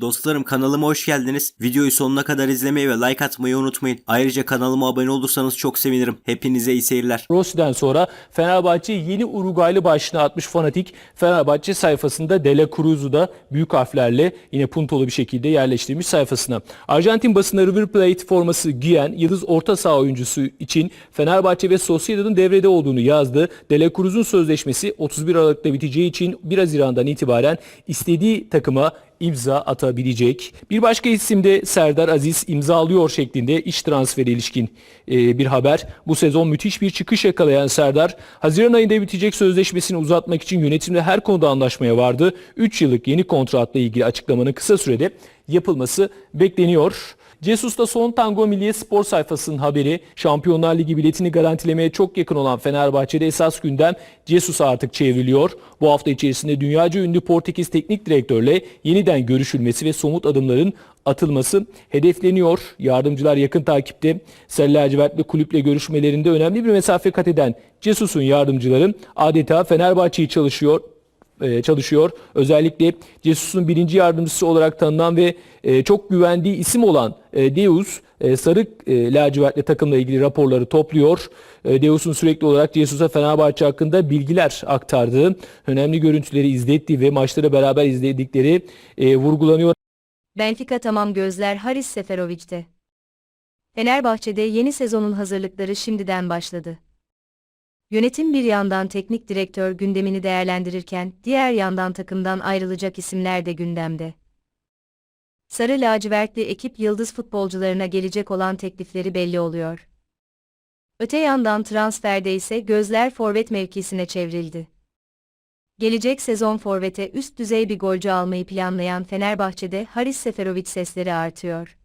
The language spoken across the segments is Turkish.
Dostlarım kanalıma hoş geldiniz. Videoyu sonuna kadar izlemeyi ve like atmayı unutmayın. Ayrıca kanalıma abone olursanız çok sevinirim. Hepinize iyi seyirler. Rossi'den sonra Fenerbahçe yeni Uruguaylı başlığına atmış fanatik Fenerbahçe sayfasında Dela Cruz'u da büyük harflerle yine puntolu bir şekilde yerleştirmiş sayfasına. Arjantin basında River Plate forması giyen Yıldız orta saha oyuncusu için Fenerbahçe ve Sociedad'ın devrede olduğunu yazdı. Dela Cruz'un sözleşmesi 31 Aralık'ta biteceği için 1 Haziran'dan itibaren istediği takıma imza atabilecek. Bir başka isim de Serdar Aziz imzalıyor şeklinde iş transferi ilişkin e, bir haber. Bu sezon müthiş bir çıkış yakalayan Serdar, Haziran ayında bitecek sözleşmesini uzatmak için yönetimle her konuda anlaşmaya vardı. 3 yıllık yeni kontratla ilgili açıklamanın kısa sürede yapılması bekleniyor. Cesus'ta son tango Milliye Spor sayfasının haberi Şampiyonlar Ligi biletini garantilemeye çok yakın olan Fenerbahçe'de esas gündem Cesus'a artık çevriliyor. Bu hafta içerisinde dünyaca ünlü Portekiz teknik direktörle yeniden görüşülmesi ve somut adımların atılması hedefleniyor. Yardımcılar yakın takipte. Sarı lacivertli kulüple görüşmelerinde önemli bir mesafe kat eden Cesus'un yardımcıları adeta Fenerbahçe'yi çalışıyor e, çalışıyor. Özellikle Cesus'un birinci yardımcısı olarak tanınan ve e, çok güvendiği isim olan e, Deus e, sarı lacivertli takımla ilgili raporları topluyor. Deus'un sürekli olarak Cesus'a Fenerbahçe hakkında bilgiler aktardığı, önemli görüntüleri izlettiği ve maçları beraber izledikleri vurgulanıyor. Benfica tamam gözler Haris Seferovic'te. Fenerbahçe'de yeni sezonun hazırlıkları şimdiden başladı. Yönetim bir yandan teknik direktör gündemini değerlendirirken diğer yandan takımdan ayrılacak isimler de gündemde. Sarı lacivertli ekip yıldız futbolcularına gelecek olan teklifleri belli oluyor. Öte yandan transferde ise gözler forvet mevkisine çevrildi. Gelecek sezon forvete üst düzey bir golcü almayı planlayan Fenerbahçe'de Haris Seferovic sesleri artıyor.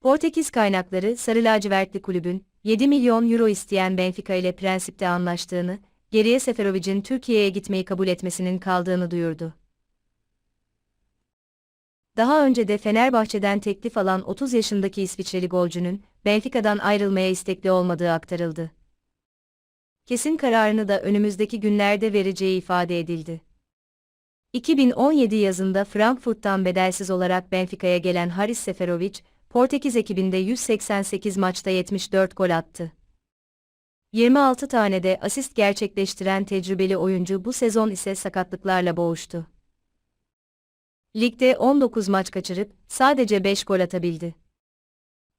Portekiz kaynakları Sarı Lacivertli kulübün 7 milyon euro isteyen Benfica ile prensipte anlaştığını, geriye Seferovic'in Türkiye'ye gitmeyi kabul etmesinin kaldığını duyurdu. Daha önce de Fenerbahçe'den teklif alan 30 yaşındaki İsviçreli golcünün Benfica'dan ayrılmaya istekli olmadığı aktarıldı. Kesin kararını da önümüzdeki günlerde vereceği ifade edildi. 2017 yazında Frankfurt'tan bedelsiz olarak Benfica'ya gelen Haris Seferovic, Portekiz ekibinde 188 maçta 74 gol attı. 26 tane de asist gerçekleştiren tecrübeli oyuncu bu sezon ise sakatlıklarla boğuştu. Ligde 19 maç kaçırıp sadece 5 gol atabildi.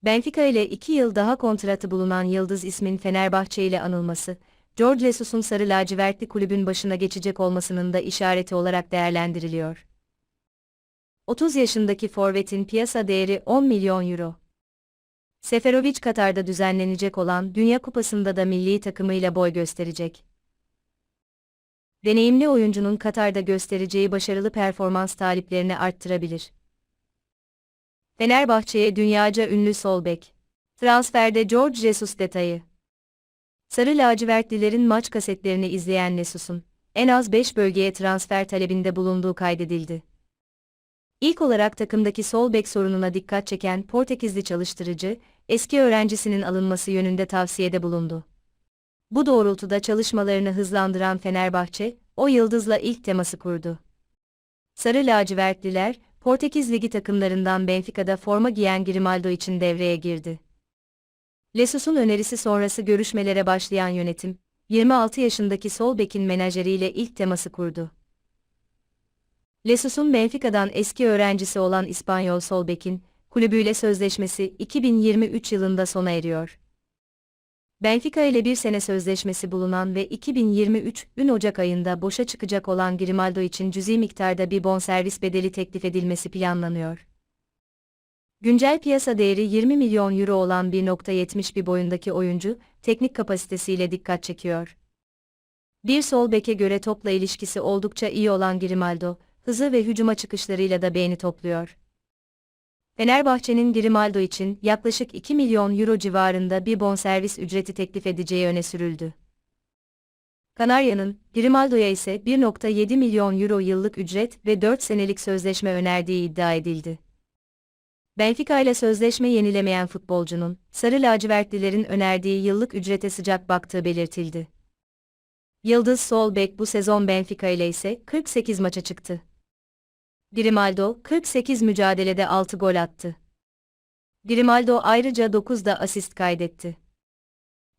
Benfica ile 2 yıl daha kontratı bulunan Yıldız ismin Fenerbahçe ile anılması, George Jesus'un sarı lacivertli kulübün başına geçecek olmasının da işareti olarak değerlendiriliyor. 30 yaşındaki forvetin piyasa değeri 10 milyon euro. Seferovic Katar'da düzenlenecek olan Dünya Kupası'nda da milli takımıyla boy gösterecek. Deneyimli oyuncunun Katar'da göstereceği başarılı performans taliplerini arttırabilir. Fenerbahçe'ye dünyaca ünlü sol bek. Transferde George Jesus detayı. Sarı lacivertlilerin maç kasetlerini izleyen Lesus'un en az 5 bölgeye transfer talebinde bulunduğu kaydedildi. İlk olarak takımdaki sol bek sorununa dikkat çeken Portekizli çalıştırıcı, eski öğrencisinin alınması yönünde tavsiyede bulundu. Bu doğrultuda çalışmalarını hızlandıran Fenerbahçe, o yıldızla ilk teması kurdu. Sarı lacivertliler, Portekiz Ligi takımlarından Benfica'da forma giyen Grimaldo için devreye girdi. Lesus'un önerisi sonrası görüşmelere başlayan yönetim, 26 yaşındaki sol bekin menajeriyle ilk teması kurdu. Lesus'un Benfica'dan eski öğrencisi olan İspanyol sol bekin, kulübüyle sözleşmesi 2023 yılında sona eriyor. Benfica ile bir sene sözleşmesi bulunan ve 2023 ün Ocak ayında boşa çıkacak olan Grimaldo için cüzi miktarda bir bonservis bedeli teklif edilmesi planlanıyor. Güncel piyasa değeri 20 milyon euro olan 1.71 boyundaki oyuncu, teknik kapasitesiyle dikkat çekiyor. Bir sol beke göre topla ilişkisi oldukça iyi olan Grimaldo, hızı ve hücuma çıkışlarıyla da beğeni topluyor. Fenerbahçe'nin Grimaldo için yaklaşık 2 milyon euro civarında bir bonservis ücreti teklif edeceği öne sürüldü. Kanarya'nın, Grimaldo'ya ise 1.7 milyon euro yıllık ücret ve 4 senelik sözleşme önerdiği iddia edildi. Benfica ile sözleşme yenilemeyen futbolcunun, Sarı lacivertlilerin önerdiği yıllık ücrete sıcak baktığı belirtildi. Yıldız sol bek bu sezon Benfica ile ise 48 maça çıktı. Grimaldo, 48 mücadelede 6 gol attı. Grimaldo ayrıca 9'da asist kaydetti.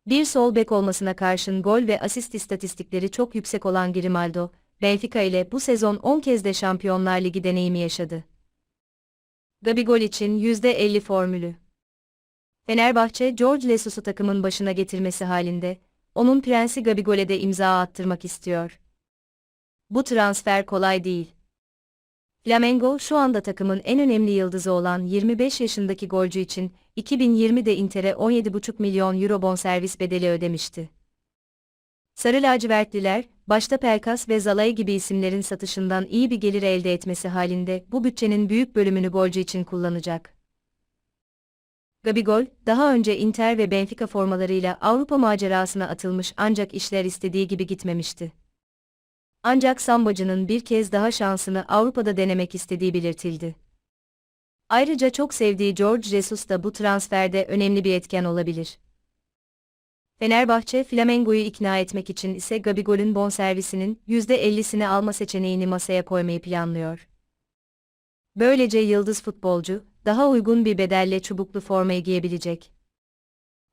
Bir sol bek olmasına karşın gol ve asist istatistikleri çok yüksek olan Grimaldo, Benfica ile bu sezon 10 kez de Şampiyonlar Ligi deneyimi yaşadı. Gabigol için %50 formülü. Fenerbahçe, George Lesus'u takımın başına getirmesi halinde, onun prensi Gabigol'e de imza attırmak istiyor. Bu transfer kolay değil. Flamengo şu anda takımın en önemli yıldızı olan 25 yaşındaki golcü için 2020'de Inter'e 17,5 milyon euro bonservis bedeli ödemişti. Sarı lacivertliler, başta Pelkas ve Zalai gibi isimlerin satışından iyi bir gelir elde etmesi halinde bu bütçenin büyük bölümünü golcü için kullanacak. Gabigol, daha önce Inter ve Benfica formalarıyla Avrupa macerasına atılmış ancak işler istediği gibi gitmemişti. Ancak Sambacı'nın bir kez daha şansını Avrupa'da denemek istediği belirtildi. Ayrıca çok sevdiği George Jesus da bu transferde önemli bir etken olabilir. Fenerbahçe, Flamengo'yu ikna etmek için ise Gabigol'ün bonservisinin %50'sini alma seçeneğini masaya koymayı planlıyor. Böylece yıldız futbolcu, daha uygun bir bedelle çubuklu formayı giyebilecek.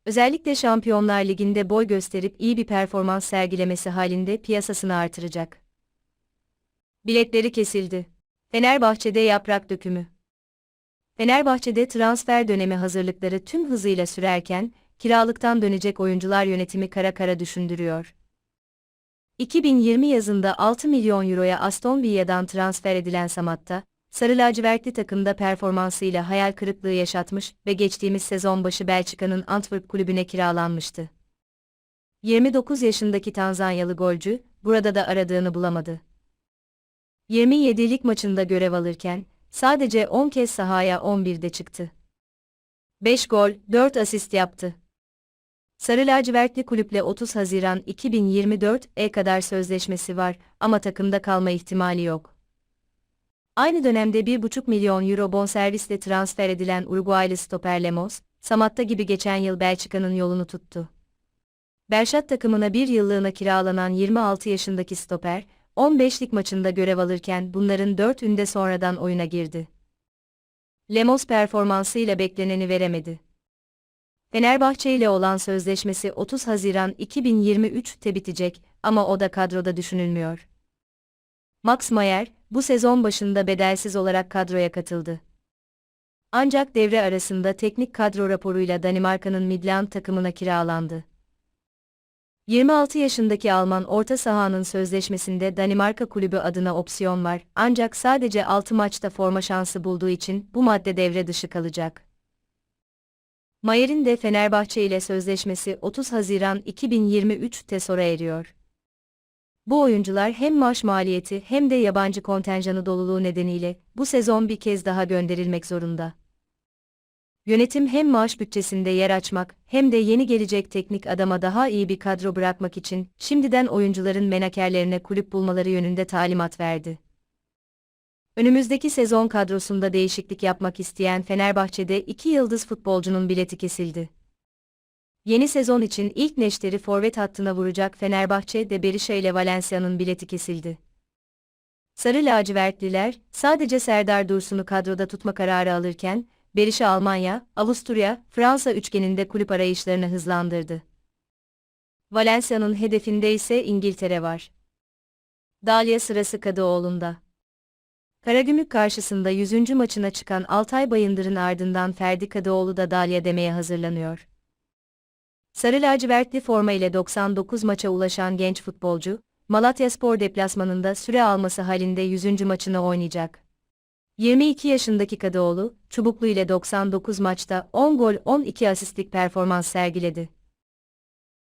Özellikle Şampiyonlar Ligi'nde boy gösterip iyi bir performans sergilemesi halinde piyasasını artıracak. Biletleri kesildi. Fenerbahçe'de yaprak dökümü. Fenerbahçe'de transfer dönemi hazırlıkları tüm hızıyla sürerken, kiralıktan dönecek oyuncular yönetimi kara kara düşündürüyor. 2020 yazında 6 milyon euroya Aston Villa'dan transfer edilen Samatta, Sarı lacivertli takımda performansıyla hayal kırıklığı yaşatmış ve geçtiğimiz sezon başı Belçika'nın Antwerp kulübüne kiralanmıştı. 29 yaşındaki Tanzanyalı golcü, burada da aradığını bulamadı. 27'lik maçında görev alırken, sadece 10 kez sahaya 11'de çıktı. 5 gol, 4 asist yaptı. Sarı lacivertli kulüple 30 Haziran 2024'e kadar sözleşmesi var ama takımda kalma ihtimali yok. Aynı dönemde 1,5 milyon euro bonservisle transfer edilen Uruguaylı stoper Lemos, Samatta gibi geçen yıl Belçika'nın yolunu tuttu. Berşat takımına bir yıllığına kiralanan 26 yaşındaki stoper, 15'lik maçında görev alırken bunların 4'ünde sonradan oyuna girdi. Lemos performansıyla bekleneni veremedi. Fenerbahçe ile olan sözleşmesi 30 Haziran 2023'te bitecek ama o da kadroda düşünülmüyor. Max Mayer, bu sezon başında bedelsiz olarak kadroya katıldı. Ancak devre arasında teknik kadro raporuyla Danimarka'nın Midland takımına kiralandı. 26 yaşındaki Alman orta sahanın sözleşmesinde Danimarka kulübü adına opsiyon var ancak sadece 6 maçta forma şansı bulduğu için bu madde devre dışı kalacak. Mayer'in de Fenerbahçe ile sözleşmesi 30 Haziran 2023'te sona eriyor. Bu oyuncular hem maaş maliyeti hem de yabancı kontenjanı doluluğu nedeniyle bu sezon bir kez daha gönderilmek zorunda. Yönetim hem maaş bütçesinde yer açmak hem de yeni gelecek teknik adama daha iyi bir kadro bırakmak için şimdiden oyuncuların menakerlerine kulüp bulmaları yönünde talimat verdi. Önümüzdeki sezon kadrosunda değişiklik yapmak isteyen Fenerbahçe'de iki yıldız futbolcunun bileti kesildi. Yeni sezon için ilk neşteri forvet hattına vuracak Fenerbahçe de Berisha ile Valencia'nın bileti kesildi. Sarı lacivertliler sadece Serdar Dursun'u kadroda tutma kararı alırken, Berisha Almanya, Avusturya, Fransa üçgeninde kulüp arayışlarını hızlandırdı. Valencia'nın hedefinde ise İngiltere var. Dalya sırası Kadıoğlu'nda. Karagümrük karşısında 100. maçına çıkan Altay Bayındır'ın ardından Ferdi Kadıoğlu da Dalya demeye hazırlanıyor. Sarı lacivertli forma ile 99 maça ulaşan genç futbolcu, Malatyaspor deplasmanında süre alması halinde 100. maçını oynayacak. 22 yaşındaki Kadıoğlu, Çubuklu ile 99 maçta 10 gol 12 asistlik performans sergiledi.